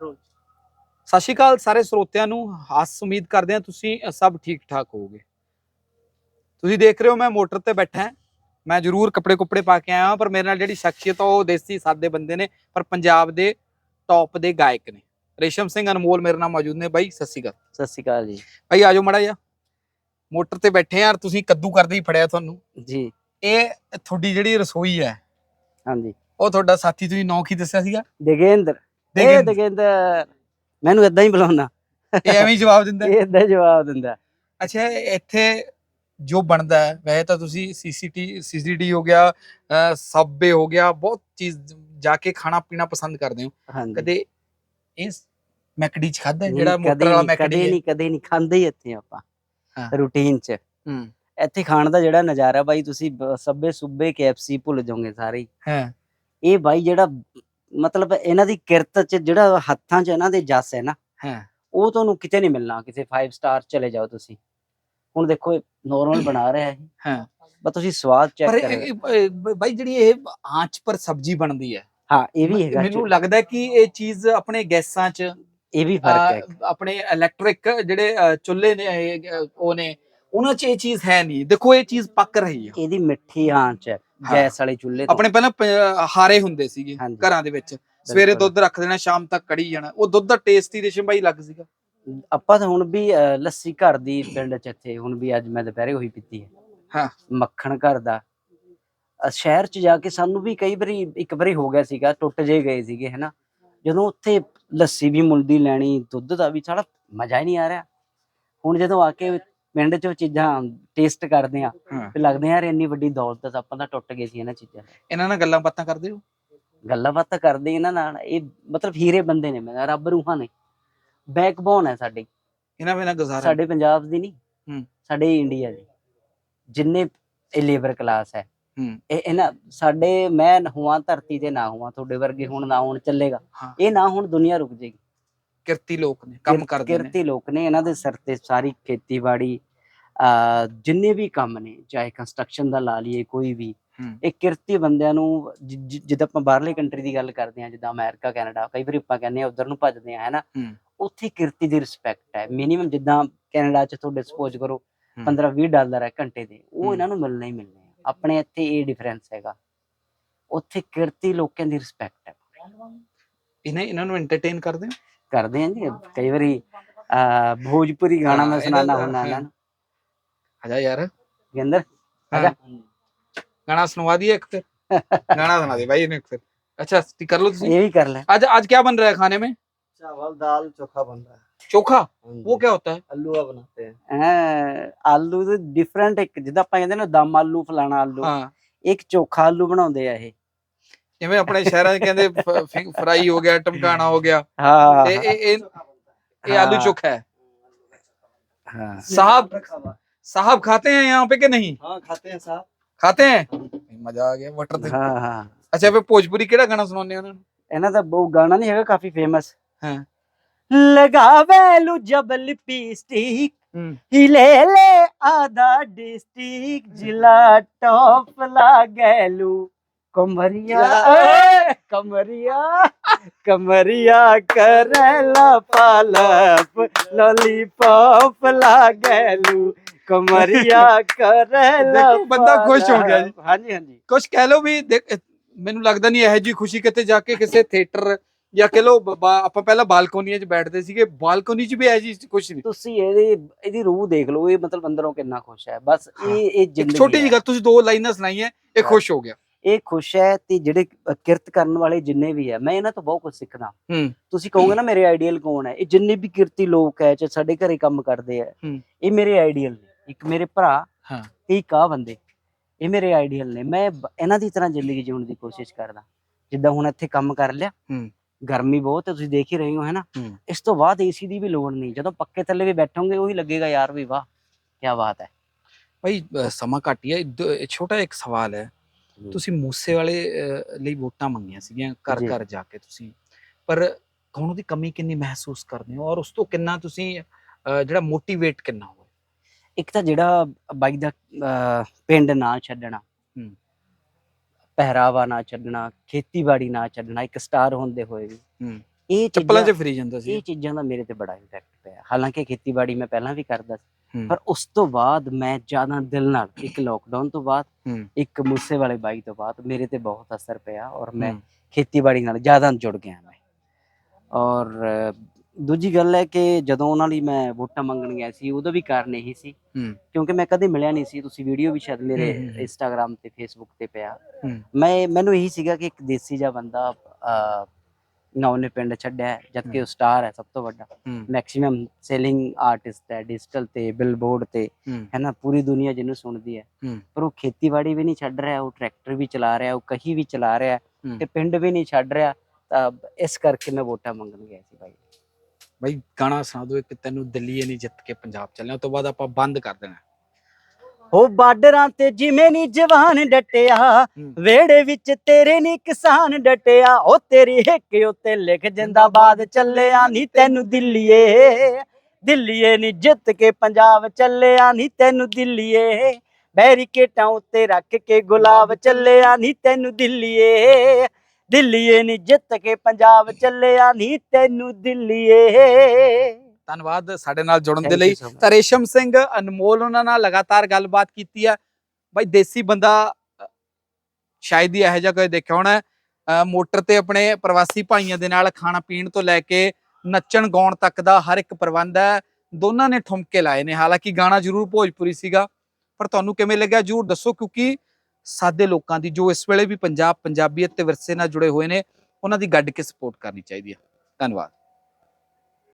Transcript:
ਰੋਜ਼। ਸਤਿ ਸ਼੍ਰੀ ਅਕਾਲ ਸਾਰੇ ਸਰੋਤਿਆਂ ਨੂੰ। ਆਸ ਉਮੀਦ ਕਰਦੇ ਹਾਂ ਤੁਸੀਂ ਸਭ ਠੀਕ ਠਾਕ ਹੋਵੋਗੇ। ਤੁਸੀਂ ਦੇਖ ਰਹੇ ਹੋ ਮੈਂ ਮੋਟਰ ਤੇ ਬੈਠਾ ਹਾਂ। ਮੈਂ ਜ਼ਰੂਰ ਕੱਪੜੇ ਕੁੱਪੜੇ ਪਾ ਕੇ ਆਇਆ ਹਾਂ ਪਰ ਮੇਰੇ ਨਾਲ ਜਿਹੜੀ ਸ਼ਖਸੀਅਤ ਆ ਉਹ ਦੇਸੀ ਸਾਦੇ ਬੰਦੇ ਨੇ ਪਰ ਪੰਜਾਬ ਦੇ ਟੌਪ ਦੇ ਗਾਇਕ ਨੇ। ਰੇਸ਼ਮ ਸਿੰਘ ਅਨਮੋਲ ਮੇਰੇ ਨਾਲ ਮੌਜੂਦ ਨੇ ਬਾਈ ਸਤਿ ਸ਼੍ਰੀ ਅਕਾਲ। ਸਤਿ ਸ਼੍ਰੀ ਅਕਾਲ ਜੀ। ਬਾਈ ਆਜੋ ਮੜਾ ਜਾ ਮੋਟਰ ਤੇ ਬੈਠੇ ਯਾਰ ਤੁਸੀਂ ਕੱਦੂ ਕਰਦੇ ਹੀ ਫੜਿਆ ਤੁਹਾਨੂੰ। ਜੀ। ਇਹ ਤੁਹਾਡੀ ਜਿਹੜੀ ਰਸੋਈ ਹੈ ਹਾਂਜੀ। ਉਹ ਤੁਹਾਡਾ ਸਾਥੀ ਤੁਸੀਂ ਨਾਂ ਕੀ ਦੱਸਿਆ ਸੀਗਾ? ਦਗੇਂਦਰ। ਇਹ ਦੇਖ ਦਗੇਂਦਰ ਮੈਨੂੰ ਇਦਾਂ ਹੀ ਬੁਲਾਉਂਦਾ ਇਹ ਐਵੇਂ ਹੀ ਜਵਾਬ ਦਿੰਦਾ? ਇਹ ਇਦਾਂ ਜਵਾਬ ਦਿੰਦਾ। ਅੱਛਾ ਇੱਥੇ ਜੋ ਬਣਦਾ ਹੈ ਵੈਸੇ ਤਾਂ ਤੁਸੀਂ ਸੀਸੀਟੀ ਸੀਸੀਟੀ ਹੋ ਗਿਆ ਸਬਵੇ ਹੋ ਗਿਆ ਬਹੁਤ ਚੀਜ਼ ਜਾ ਕੇ ਖਾਣਾ ਪੀਣਾ ਪਸੰਦ ਕਰਦੇ ਹੋ। ਕਦੇ ਇਸ ਮੈਕਡੀ ਚ ਖਾਦਾ ਜਿਹੜਾ ਮੋਟਰ ਵਾਲਾ ਕਦੇ ਮੈਕਡੀ ਨਹੀਂ ਕਦੇ ਨਹੀਂ ਖਾਂਦੇ ਹੀ ਇੱਥੇ ਆਪਾਂ। ਰੂਟੀਨ ਚ। ਹੂੰ। ਇੱਥੇ ਖਾਣ ਦਾ ਜਿਹੜਾ ਨਜ਼ਾਰਾ ਬਾਈ ਤੁਸੀਂ ਸੱਬੇ ਸੁੱਬੇ KFC ਭੁੱਲ ਜਾਓਗੇ ਸਾਰੇ। ਹਾਂ। ਇਹ ਬਾਈ ਜਿਹੜਾ ਮਤਲਬ ਇਹਨਾਂ ਦੀ ਕਿਰਤ ਚ ਜਿਹੜਾ ਹੱਥਾਂ ਚ ਇਹਨਾਂ ਦੇ ਜਸ ਹੈ ਨਾ ਹਾਂ। ਉਹ ਤੁਹਾਨੂੰ ਕਿਤੇ ਨਹੀਂ ਮਿਲਣਾ ਕਿਸੇ 5 ਸਟਾਰ ਚਲੇ ਜਾਓ ਤੁਸੀਂ। ਹੁਣ ਦੇਖੋ ਨੋਰਮਲ ਬਣਾ ਰਿਹਾ ਹੈ ਹਾਂ। ਬਸ ਤੁਸੀਂ ਸਵਾਦ ਚੈੱਕ ਕਰੋ ਇਹ- ਇਹ- ਇਹ ਬਾਈ ਜਿਹੜੀ ਇਹ ਆਂਚ ਪਰ ਸਬਜ਼ੀ ਬਣਦੀ ਹੈ। ਹਾਂ ਇਹ ਵੀ ਹੈਗਾ ਮੈਨੂੰ ਲੱਗਦਾ ਕਿ ਇਹ ਚੀਜ਼ ਆਪਣੇ ਗੈਸਾਂ ਚ ਇਹ ਵੀ ਫ਼ਰਕ ਹੈ ਆਪਣੇ ਇਲੈਕਟ੍ਰਿਕ ਜਿਹੜੇ ਚੁੱਲ੍ਹੇ ਨੇ ਇਹ, ਉਹ ਨੇ ਉਹਨਾਂ 'ਚ ਇਹ ਚੀਜ਼ ਹੈ ਨਹੀਂ। ਦੇਖੋ ਇਹ ਚੀਜ਼ ਪੱਕ ਰਹੀ ਹੈ। ਇਹਦੀ ਮਿੱਠੀ ਆਂਚ ਹਾਂ। ਗੈਸ ਵਾਲੇ ਚੁੱਲ੍ਹੇ ਤੋਂ। ਆਪਣੇ ਪਹਿਲਾਂ ਪ- ਹਾਰੇ ਹੁੰਦੇ ਸੀਗੇ ਹਾਂਜੀ। ਘਰਾਂ ਦੇ ਵਿੱਚ। ਸਵੇਰੇ ਬਿਲਕੁਲ। ਦੁੱਧ ਰੱਖ ਦੇਣਾ ਸ਼ਾਮ ਤੱਕ ਕੜੀ ਜਾਣਾ। ਉਹ ਦੁੱਧ ਦਾ ਟੇਸਟ ਹੀ ਰੇਸ਼ਮ ਭਾਈ ਲੱਗ ਸੀਗਾ। ਆਪਾਂ ਤਾਂ ਹੁਣ ਵੀ ਅਹ, ਲੱਸੀ ਘਰ ਦੀ ਪਿੰਡ ਚ ਇੱਥੇ ਹੁਣ ਵੀ ਅੱਜ ਮੈਂ ਦੁਪਹਿਰੇ ਹੋਈ ਪੀਤੀ ਹੈ। ਹਾਂ। ਮੱਖਣ ਘਰ ਦਾ। ਅਹ, ਸ਼ਹਿਰ ਚ ਜਾ ਕੇ ਸਾਨੂੰ ਵੀ ਕਈ ਵਾਰੀ ਇੱਕ ਵਾਰੀ ਹੋ ਗਿਆ ਸੀਗਾ ਟੁੱਟ ਜੇ ਗਏ ਸੀਗੇ ਹਨਾ। ਜਦੋਂ ਉੱਥੇ ਲੱਸੀ ਵੀ ਮੁੱਲ ਦੀ ਲੈਣੀ ਦੁੱਧ ਦਾ ਵੀ ਸਾਲਾ ਮਜ਼ਾ ਹੀ ਨਹੀਂ ਆ ਰਿਹਾ। ਹੁਣ ਜਦੋਂ ਆ ਕੇ ਪਿੰਡ ਚ ਚੀਜ਼ਾਂ ਟੇਸਟ ਕਰਦੇ ਆ ਹਾਂ। ਫਿਰ ਲੱਗਦੇ ਆ ਯਾਰ ਇੰਨੀ ਵੱਡੀ ਦੌਲਤ ਤਾਂ ਆਪਾਂ ਤਾਂ ਟੁੱਟ ਗਏ ਸੀ ਇਹਨਾਂ ਚੀਜ਼ਾਂ ਤੋਂ। ਇਹਨਾਂ ਨਾਲ ਗੱਲਾਂ ਬਾਤਾਂ ਕਰਦੇ ਹੋ? ਗੱਲਾਂ ਬਾਤਾਂ ਕਰਦੇ ਇਹਨਾਂ ਨਾਲ ਇਹ ਮਤਲਬ ਹੀਰੇ ਬੰਦੇ ਨੇ ਮੈਂ ਰੱਬ ਰੂਹਾਂ ਨੇ। ਬੈਕਬੋਨ ਹੈ ਸਾਡੀ। ਇਹਨਾਂ ਬਿਨਾਂ ਗੁਜ਼ਾਰਾ ਸਾਡੇ ਪੰਜਾਬ ਦੀ ਨਹੀਂ ਹੂੰ। ਸਾਡੇ ਇੰਡੀਆ ਦੀ। ਜਿੰਨੇ ਇਹ ਲੇਬਰ ਕਲਾਸ ਹੈ। ਹੂੰ। ਇਹ ਇਹਨਾਂ ਸਾਡੇ ਮੈਂ ਹੁਆ ਧਰਤੀ ਤੇ ਨਾ ਹੁਆ ਤੁਹਾਡੇ ਵਰਗੇ ਹੁਣ ਨਾ ਹੁਣ ਚੱਲੇਗਾ। ਹਾਂ। ਇਹ ਨਾ ਹੁਣ ਦੁਨੀਆ ਰੁਕ ਜੇਗੀ। ਕਿਰਤੀ ਲੋਕ ਨੇ ਕੰਮ ਕਿਰ- ਕਰਦੇ ਨੇ। ਕਿਰਤੀ ਲੋਕ ਨੇ ਇਹਨਾਂ ਦੇ ਸਿਰ ਤੇ ਸਾਰੀ ਖੇਤੀਬਾੜੀ ਆ ਜਿੰਨੇ ਵੀ ਕੰਮ ਨੇ ਚਾਹੇ ਕੰਸਟਰਕਸ਼ਨ ਦਾ ਲਾ ਲਈਏ ਕੋਈ ਵੀ ਇਹ ਕਿਰਤੀ ਬੰਦਿਆਂ ਨੂੰ ਜਿੱਦਾਂ ਆਪਾਂ ਬਾਹਰਲੇ ਕੰਟਰੀ ਦੀ ਗੱਲ ਕਰਦੇ ਹਾਂ ਜਿੱਦਾਂ ਅਮਰੀਕਾ ਕੈਨੇਡਾ ਕਈ ਵਾਰੀ ਆਪਾਂ ਕਹਿੰਦੇ ਆ ਉਧਰ ਨੂੰ ਭੱਜਦੇ ਆ ਹੈਨਾ? ਉੱਥੇ ਕਿਰਤੀ ਦੀ ਰਿਸਪੈਕਟ ਹੈ। ਮਿਨੀਮਮ ਜਿੱਦਾਂ ਕੈਨੇਡਾ ਚ ਤੁਹਾਡੇ ਸਪੋਜ਼ ਕਰੋ ਹੂੰ। 15 20 ਡਾਲਰ ਹੈ ਘੰਟੇ ਦੇ ਉਹ। ਇਹਨਾਂ ਨੂੰ ਮਿਲਣਾ ਹੀ ਮਿਲਣੇ ਆ। ਆਪਣੇ ਇੱਥੇ ਇਹ ਡਿਫਰੈਂਸ ਹੈਗਾ। ਉੱਥੇ ਕਿਰਤੀ ਲੋਕਾਂ ਦੀ ਰਿਸਪੈਕਟ ਹੈ। ਇਹਨਾਂ ਇਹਨਾਂ ਨੂੰ ਐਂਟਰਟੇਨ ਕਰਦੇ ਕਰਦੇ ਆ ਜੀ ਕਈ ਵਾਰੀ ਆ ਭੋਜਪੁਰੀ ਗਾਣਾ ਮੈਂ ਸੁਣਾਣਾ ਹੁੰਦਾ ਇਹਨਾਂ ਹਾਂ। ਨੂੰ ਆਜਾ ਯਾਰ ਕਹਿੰਦਰ ਹਾਂ। ਆਜਾ ਗਾਣਾ ਸੁਣਵਾ ਦਈਏ ਇੱਕ ਫਿਰ ਗਾਣਾ ਸੁਣਾ ਦੇ ਭਾਈ ਇਹਨੂੰ ਇੱਕ ਫਿਰ अच्छा ठीक कर लो तुसी ਇਹ ਵੀ ਕਰ ਲੈ आज आज क्या बन रहा है खाने में चावल दाल चोखा बन रहा है चोखा हाँ वो जी। क्या होता है हलवा बनाते हैं ਐ ਆਲੂ ਦੇ ਡਿਫਰੈਂਟ ਇੱਕ ਜਿੱਦਾਂ ਆਪਾਂ ਕਹਿੰਦੇ ਨਾ ਦਮ ਆਲੂ ਫਲਾਣਾ ਆਲੂ हाँ ਇੱਕ ਚੋਖਾ ਆਲੂ ਬਣਾਉਂਦੇ ਆ ਇਹ ਜਿਵੇਂ ਆਪਣੇ ਸ਼ਹਿਰਾਂ 'ਚ ਕਹਿੰਦੇ ਫਰਾਈ ਹੋ ਗਿਆ ਟਮਕਾਣਾ ਹੋ ਗਿਆ ਹਾਂ ਇਹ ਇਹ ਇਹ ਇਹ आलू हाँ। चोखा है ਹਾਂ साहब हाँ साहब खाते हैं यहाँ पे कि नहीं खाते हैं साहब खाते हैं मजा आ गया मटर ते ਹਾਂ ਹਾਂ ਅੱਛਾ ਫੇ ਭੋਜਪੁਰੀ ਕਿਹੜਾ ਗਾਣਾ ਸੁਣਾਉਂਦੇ ਉਹਨਾਂ ਨੂੰ ਇਹਨਾਂ ਦਾ ਬਹੁਤ ਗਾਣਾ ਨਹੀਂ ਹੈਗਾ ਕਾਫੀ ਫੇਮਸ ਹਾਂ ਲਗਾਵੇ ਲੂ ਜਬ ਲਿਪਸਟਿਕ ਹੂੰ हिले ले आधा डिस्ट्रिक्ट जिला टॉप लागेलू कमरिया ए, कमरिया कमरिया करेला पालप लॉलीपॉप लागेलू ਕਮਰਿਆ ਕਰ ਲਾ ਬੰਦਾ ਖੁਸ਼ ਹੋ ਗਿਆ ਜੀ। ਹਾਂਜੀ ਹਾਂਜੀ। ਕੁਝ ਕਹਿ ਲਓ ਵੀ ਮੈਨੂੰ ਲੱਗਦਾ ਨਹੀਂ ਇਹੋ ਜੀ ਖੁਸ਼ੀ ਕਿਤੇ ਜਾ ਕੇ ਕਿਸੇ ਥੀਏਟਰ ਜਾਂ ਕਹਿ ਲਓ ਆਪਾਂ ਪਹਿਲਾਂ ਬਾਲਕੋਨੀਆਂ 'ਚ ਬੈਠਦੇ ਸੀਗੇ ਬਾਲਕੋਨੀ 'ਚ ਵੀ ਇਹੋ ਜੀ ਕੁਝ ਨਹੀਂ। ਤੁਸੀਂ ਇਹਦੀ ਇਹਦੀ ਰੂਹ ਦੇਖ ਲਓ ਇਹ ਮਤਲਬ ਅੰਦਰੋਂ ਕਿੰਨਾ ਖੁਸ਼ ਹੈ ਬਸ ਇਹ ਇਹ ਜ਼ਿੰਦਗੀ ਛੋਟੀ ਜਿਹੀ ਗੱਲ ਤੁਸੀਂ ਦੋ ਲਾਈਨਾਂ ਸੁਣਾਈਆਂ ਇਹ ਖੁਸ਼ ਹੋ ਗਿਆ। ਇਹ ਖੁਸ਼ ਹੈ ਤੇ ਜਿਹੜੇ ਕਿਰਤ ਕਰਨ ਵਾਲੇ ਜਿੰਨੇ ਵੀ ਹੈ ਮੈਂ ਇਹਨਾਂ ਤੋਂ ਬਹੁਤ ਕੁਝ ਸਿੱਖਦਾ। ਤੁਸੀਂ ਕਹੋਗੇ ਨਾ ਮੇਰੇ ਆਈਡੀਅਲ ਕੌਣ ਹੈ? ਇਹ ਜਿੰਨੇ ਵੀ ਕਿਰਤੀ ਲੋਕ ਹੈ ਚਾਹੇ ਸਾਡੇ ਘਰੇ ਕੰਮ ਕਰਦੇ ਆ ਇਹ ਮੇਰੇ ਆਈਡੀਅਲ ਨੇ। ਇੱਕ ਮੇਰੇ ਭਰਾ ਹਾਂ। ਤੇ ਇੱਕ ਆ ਬੰਦੇ। ਇਹ ਮੇਰੇ ਆਈਡੀਅਲ ਨੇ। ਮੈਂ ਬ- ਇਹਨਾਂ ਦੀ ਤਰ੍ਹਾਂ ਜ਼ਿੰਦਗੀ ਜਿਉਣ ਦੀ ਕੋਸ਼ਿਸ਼ ਕਰਦਾ। ਜਿੱਦਾਂ ਹੁਣ ਇੱਥੇ ਕੰਮ ਕਰ ਲਿਆ। ਹੂੰ। ਗਰਮੀ ਬਹੁਤ ਹੈ ਤੁਸੀਂ ਦੇਖ ਹੀ ਰਹੇ ਹੋ ਹੈਨਾ ਹੂੰ। ਇਸ ਤੋਂ ਬਾਅਦ ਏਸੀ ਦੀ ਵੀ ਲੋੜ ਨਹੀਂ। ਜਦੋਂ ਪੱਕੇ ਥੱਲੇ ਵੀ ਬੈਠੋਗੇ ਉਹੀ ਲੱਗੇਗਾ ਯਾਰ ਵੀ ਵਾਹ ਕੀ ਬਾਤ ਹੈ। ਭਾਈ ਅ, ਸਮਾਂ ਘੱਟ ਹੀ ਹੈ ਇਹ ਛੋਟਾ ਇੱਕ ਸਵਾਲ ਹੈ। ਜੀ। ਤੁਸੀਂ ਮੂਸੇ ਵਾਲੇ ਅ, ਲਈ ਵੋਟਾਂ ਮੰਗੀਆਂ ਸੀਗੀਆਂ ਘਰ ਜੀ। ਘਰ ਜਾ ਕੇ ਤੁਸੀਂ। ਪਰ ਹੁਣ ਉਹਦੀ ਕਮੀ ਕਿੰਨੀ ਮਹਿਸੂਸ ਕਰਦੇ ਹੋ? ਔਰ ਉਸ ਤੋਂ ਕਿੰਨਾ ਤੁਸੀਂ ਅ, ਜਿਹੜਾ ਮੋਟੀਵੇਟ ਕਿੰਨਾ ਹੋਇਆ ਇੱਕ ਤਾਂ ਜਿਹੜਾ ਬਾਈ ਦਾ ਅਹ, ਪਿੰਡ ਨਾ ਛੱਡਣਾ ਹੂੰ। ਪਹਿਰਾਵਾ ਨਾ ਛੱਡਣਾ ਖੇਤੀਬਾੜੀ ਨਾ ਛੱਡਣਾ ਇੱਕ ਸਟਾਰ ਹੁੰਦੇ ਹੋਏ ਵੀ ਹੂੰ। ਇਹ ਚੱਪਲਾਂ 'ਚ ਚੀਜ਼ਾਂ ਫਰੀ ਜਾਂਦਾ ਸੀ। ਇਹ ਚੀਜ਼ਾਂ ਦਾ ਮੇਰੇ ਤੇ ਬੜਾ ਇੰਪੈਕਟ ਪਿਆ। ਹਾਲਾਂਕਿ ਖੇਤੀਬਾੜੀ ਮੈਂ ਪਹਿਲਾਂ ਵੀ ਕਰਦਾ ਸੀ ਹੂੰ, ਪਰ ਉਸ ਤੋਂ ਬਾਅਦ ਮੈਂ ਜ਼ਿਆਦਾ ਦਿਲ ਨਾਲ ਇੱਕ ਲੋਕਡਾਊਨ ਤੋਂ ਬਾਅਦ ਹੂੰ, ਇੱਕ ਮੂਸੇ ਵਾਲੇ ਬਾਈ ਤੋਂ ਬਾਅਦ ਮੇਰੇ ਤੇ ਬਹੁਤ ਅਸਰ ਪਿਆ ਔਰ ਮੈਂ ਹੂੰ, ਖੇਤੀਬਾੜੀ ਨਾਲ ਜ਼ਿਆਦਾ ਜੁੜ ਗਿਆ ਮੈਂ। ਔਰ ਅ, ਦੂਜੀ ਗੱਲ ਹੈ ਕਿ ਜਦੋਂ ਉਹਨਾਂ ਲਈ ਮੈਂ ਵੋਟਾਂ ਮੰਗਣ ਗਿਆ ਸੀ ਉਦੋਂ ਵੀ ਕਾਰਨ ਇਹੀ ਸੀ। ਹੂੰ, ਕਿਉਂਕਿ ਮੈਂ ਕਦੇ ਮਿਲਿਆ ਨਹੀਂ ਸੀ। ਤੁਸੀਂ ਵੀਡੀਓ ਵੀ ਸ਼ਾਇਦ ਮੇਰੇ ਹੂੰ, ਹੂੰ, ਹੂੰ। ਇੰਸਟਾਗ੍ਰam ਤੇ ਫੇਸਬੁੱਕ ਤੇ ਪਿਆ। ਹੂੰ। ਮੈਂ ਮੈਨੂੰ ਇਹੀ ਸੀਗਾ ਕਿ ਇੱਕ ਦੇਸੀ ਜਿਹਾ ਬੰਦਾ ਅ, ਨਾ ਉਹਨੇ ਪਿੰਡ ਛੱਡਿਆ ਹੈ, ਜਦ ਕਿ ਉਹ ਸਟਾਰ ਹੈ ਸਭ ਤੋਂ ਵੱਡਾ। ਹੂੰ, ਮੈਕਸਿਮਮ ਸੇਲਿੰਗ ਆਰਟਿਸਟ ਹੈ ਡਿਜੀਟਲ ਤੇ ਬਿਲਬੋਰਡ ਤੇ ਹੂੰ, ਹੈ ਨਾ? ਪੂਰੀ ਦੁਨੀਆ ਜਿਹਨੂੰ ਸੁਣਦੀ ਹੈ। ਹੂੰ। ਪਰ ਉਹ ਖੇਤੀਬਾੜੀ ਵੀ ਨਹੀਂ ਛੱਡ ਰਿਹਾ ਉਹ ਟਰੈਕਟਰ ਵੀ ਚਲਾ ਰਿਹਾ ਉਹ ਕਹੀ ਵੀ ਚਲਾ ਰਿਹਾ ਹੂੰ। ਤੇ ਪਿੰਡ ਵੀ ਨਹੀਂ ਛੱਡ ਰਿਹਾ ਤਾਂ ਇਸ ਕਰਕੇ ਮੈਂ ਵੋਟਾਂ ਮੰਗਣ ਗਿਆ ਸੀ ਭਾਈ। ਬਾਈ ਗਾਣਾ ਸੁਣਾ ਦਿਓ ਇੱਕ ਤੈਨੂੰ ਦਿੱਲੀ ਨਹੀਂ ਜਿੱਤ ਕੇ ਪੰਜਾਬ ਚੱਲਣਾ ਉਸ ਤੋਂ ਬਾਅਦ ਆਪਾਂ ਬੰਦ ਕਰ ਦੇਣਾ। ਉਹ ਬਾਰਡਰਾਂ ਤੇ ਜਿਵੇਂ ਨਹੀਂ ਜਵਾਨ ਡਟਿਆ। ਵੇੜੇ ਵਿੱਚ ਤੇਰੇ ਨਹੀਂ ਕਿਸਾਨ ਡਟਿਆ ਉਹ ਤੇਰੀ ਹਿੱਕ ਉੱਤੇ ਲਿਖ ਜਿੰਦਾਬਾਦ ਚੱਲਿਆ ਨਹੀਂ ਤੈਨੂੰ ਦਿੱਲੀਏ। ਦਿੱਲੀਏ ਨਹੀਂ ਜਿੱਤ ਕੇ ਪੰਜਾਬ ਚੱਲਿਆ ਨਹੀਂ ਤੈਨੂੰ ਦਿੱਲੀਏ। ਬੈਰੀਕੇਟਾਂ ਉੱਤੇ ਰੱਖ ਕੇ ਗੁਲਾਬ ਚੱਲਿਆ ਨਹੀਂ ਤੈਨੂੰ ਦਿੱਲੀਏ। ਦਿੱਲੀਏ ਨਹੀਂ ਜਿੱਤ ਕੇ ਪੰਜਾਬ ਚੱਲਿਆ ਨਹੀਂ ਤੈਨੂੰ ਦਿੱਲੀਏ। ਧੰਨਵਾਦ ਸਾਡੇ ਨਾਲ ਜੁੜਨ ਦੇ ਲਈ. ਤਾਂ ਰੇਸ਼ਮ ਸਿੰਘ ਅਨਮੋਲ ਉਹਨਾਂ ਨਾਲ ਲਗਾਤਾਰ ਗੱਲਬਾਤ ਕੀਤੀ ਹੈ ਬਾਈ ਦੇਸੀ ਬੰਦਾ ਸ਼ਾਇਦ ਹੀ ਇਹੋ ਜਿਹਾ ਕੋਈ ਦੇਖਿਆ ਹੋਣਾ ਮੋਟਰ ਤੇ ਆਪਣੇ ਪ੍ਰਵਾਸੀ ਭਾਈਆਂ ਦੇ ਨਾਲ ਖਾਣਾ ਪੀਣ ਤੋਂ ਲੈ ਕੇ ਨੱਚਣ ਗਾਉਣ ਤੱਕ ਦਾ ਹਰ ਇੱਕ ਪ੍ਰਬੰਧ ਹੈ। ਦੋਨਾਂ ਨੇ ਠੁਮਕੇ ਲਾਏ ਨੇ। ਹਾਲਾਂਕਿ ਗਾਣਾ ਜ਼ਰੂਰ ਭੋਜਪੁਰੀ ਸੀਗਾ। ਪਰ ਤੁਹਾਨੂੰ ਕਿਵੇਂ ਲੱਗਿਆ? ਜ਼ਰੂਰ ਦੱਸੋ ਕਿਉਂਕਿ ਸਾਦੇ ਲੋਕਾਂ ਦੀ, ਜੋ ਇਸ ਵੇਲੇ ਵੀ ਪੰਜਾਬ ਪੰਜਾਬੀਅਤ ਤੇ ਵਿਰਸੇ ਨਾਲ ਜੁੜੇ ਹੋਏ ਨੇ, ਉਹਨਾਂ ਦੀ ਗੱਡ ਕੇ ਸਪੋਰਟ ਕਰਨੀ ਚਾਹੀਦੀ ਹੈ। ਧੰਨਵਾਦ।